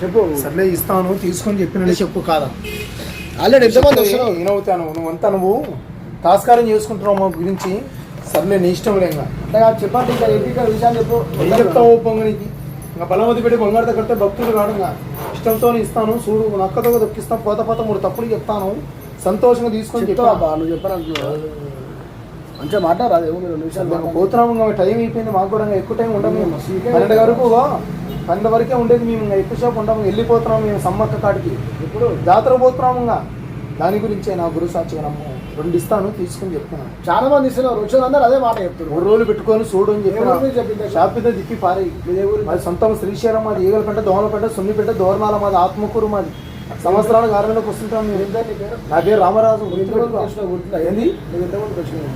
చెప్పు. సర్లే ఇస్తాను తీసుకొని చెప్పిన చెప్పు కాదా? ఆల్రెడీ ఎంతమంది వస్తున్నారు నేనవుతాను నువ్వు? అంతా నువ్వు తాస్కారం చేసుకుంటున్నావు మా గురించి. సర్లే నీ ఇష్టం లేక అంటే చెప్పండి ఇంకా ఇంకా విషయాలు చెప్పు. ఏం చెప్తావు పొంగనికి ఇంకా బలమతి పెట్టి బంగారు కడితే భక్తులు కాడుగా ఇష్టంతో ఇస్తాను చూడు నక్కతో దొక్కిస్తాను పోత పోత మూడు తప్పులు చెప్తాను. సంతోషంగా తీసుకొని చెప్తావా నువ్వు చెప్పానంటున్నావు మంచిగా మాట్లాడరాదు ఏమో మీరు మాట్లాడు. పోతున్నాము ఇంకా టైం అయిపోయింది మాకు కూడా ఎక్కువ టైం సీకే పన్నెండు వరకు పన్నెండు వరకే ఉండేది మేము ఇంకా ఎక్కువ సేపు ఉండము వెళ్ళిపోతున్నాం మేము సమ్మక్క కాడికి. ఇప్పుడు జాతర పోతున్నాము ఇంకా. దాని గురించే నా గురు సాక్షిగా నమ్ము రెండు ఇస్తాను తీసుకొని చెప్తున్నాను. చాలా మంది ఇస్తున్నారు వచ్చిన అందరూ అదే మాట చెప్తున్నారు. మూడు రోజులు పెట్టుకొని చూడు అని? చెప్పిన. షాప్ మీద దిప్పి పారేయి మీది సొంతం శ్రీశైలం మాది ఈగలపేట దోమలపేట సున్నిపేట దోర్నాల మాది ఆత్మకూరు మాది. సంవత్సరాలకు ఆరులోకి వస్తుంటాం నీ పేరు? పేరు రామరాజు? ఏంది?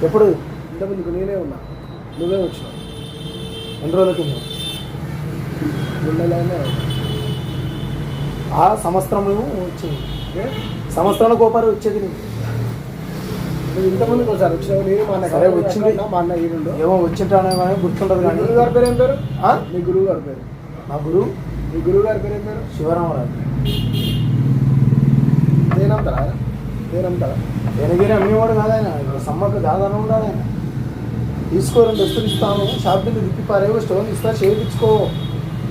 ఎప్పుడు? ఇంతమందికి నేనే ఉన్నా. నువ్వే వచ్చినావు. ఎన్ని రోజుల కింద గుండెలైనా ఆ సంవత్సరంలో వచ్చింది. సంవత్సరాల కోపారు వచ్చేది ఇంతమందికి ఒకసారి వచ్చినావు నేను మా అన్న సరే, వచ్చింది. మా అన్న ఈరుండు ఏమో వచ్చింటానే కానీ గుర్తుండదు మీ కానీ గురువు గారి పేరు ఏం పేరు? ఆ? మీ గురువు గారి పేరు. నా గురువు? మీ గురువు గారి పేరు ఏం పేరు? శివరామరాజు. నేనంతారా నేనంతారా ఎనగిరి అమ్మేవాడు కాదు ఆయన. ఇప్పుడు సమ్మక్క దాదాపు ఉండాలి ఆయన. తీసుకో రెండు వస్తువులు ఇస్తాను షాప్ తిప్పి పారేవో స్టోన్ ఇస్తా చేయించుకో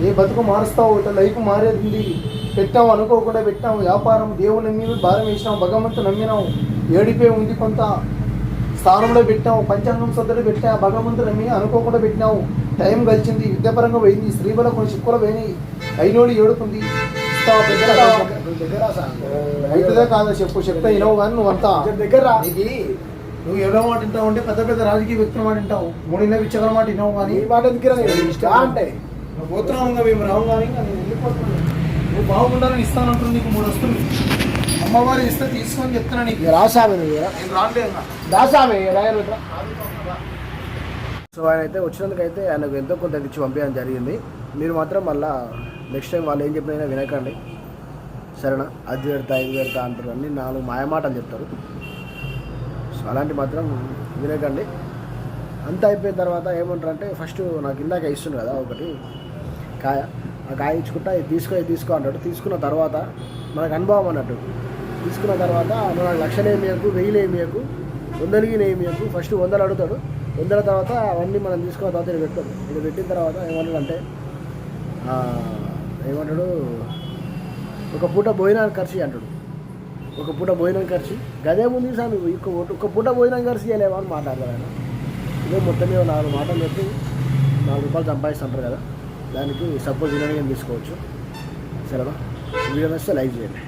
ఏ బతుకు మారుస్తావు ఇట్లా లైఫ్ మారేది? ఉంది పెట్టావు అనుకోకుండా పెట్టావు వ్యాపారం దేవుని నమ్మి భారం వేసినావు భగవంతు నమ్మినావు ఏడిపోయి ఉంది కొంత. స్థానంలో పెట్టావు పంచాంగం సొద్దరు పెట్టా భగవంతు నమ్మి అనుకోకుండా పెట్టినావు. టైం గడిచింది విద్యాపరంగా పోయింది స్త్రీల కొన్ని చిక్కులు పోయినాయి. అయినోడు ఏడుకుంది? దగ్గర. అవుతుందా కాదా చెప్పు చెప్తే వినవు కానీ నువ్వంతా కొంచెం దగ్గర నువ్వు ఎవరో మాట వింటావు అంటే పెద్ద పెద్ద రాజకీయ వ్యక్తుల మాట వింటావు. మూడిన విచ్చగల మాట వినవు కానీ. మాట ఎందుకు రా? ఇష్టం అంటే. నువ్వు పోతున్నావు ఇంకా మేము రావు కానీ నేను వెళ్ళిపోతున్నాను. నువ్వు బాగుండాలని ఇస్తానంటున్నాను నీకు మూడు వస్తుంది అమ్మవారు ఇస్తే తీసుకొని చెప్తున్నా నీకు. ఇక రా స్వామి నువ్వు ఇక రా. నేను రాలే ఇంకా దా స్వామి ఇక రా, ఇక రా. సో ఆయన అయితే వచ్చినందుకు అయితే ఆయనకు ఎంతో కొంత ఇచ్చి పంపించడం జరిగింది. మీరు మాత్రం మళ్ళా నెక్స్ట్ టైం వాళ్ళు ఏం చెప్పినా వినకండి. సరేనా? అది పెడతా ఇది పెడతా అంటారు. అన్ని నాలుగు మాయమాటలు చెప్తారు. సో అలాంటి మాత్రం వినకండి. అంతా అయిపోయిన తర్వాత ఏమంటారు అంటే ఫస్ట్ నాకు ఇందాక ఇస్తుంది కదా ఒకటి. కాయ ఆ కాయ ఇచ్చుకుంటా ఇది తీసుకో ఇది తీసుకో అంటాడు తీసుకున్న తర్వాత మనకు అనుభవం అన్నట్టు. తీసుకున్న తర్వాత మన నాకు లక్షలు ఏమియకు వెయ్యిలు ఏమియకు ఫస్ట్ వందలు అడుగుతాడు. వందల తర్వాత అవన్నీ మనం తీసుకున్న తర్వాత ఇది పెడతాడు. ఇది పెట్టిన తర్వాత ఏమంటాడు అంటే ఏమంటాడు ఒక పూట భోజనానికి ఖర్చు అంటాడు. ఒక పూట భోజనం ఖర్చు గదే ముందు సార్ నువ్వు ఒక పూట ఒక పూట భోజనం ఖర్చు చేయలేవా అని మాట్లాడతాడు ఆయన. ఇదే మొత్తం మీద నాలుగు మాటలు చెప్పి నాలుగు రూపాయలు సంపాదిస్తుంటారు కదా. దానికి సపోజ్ వినడానికి తీసుకోవచ్చు. సరేనా? వీడియో వస్తే లైక్ చేయండి.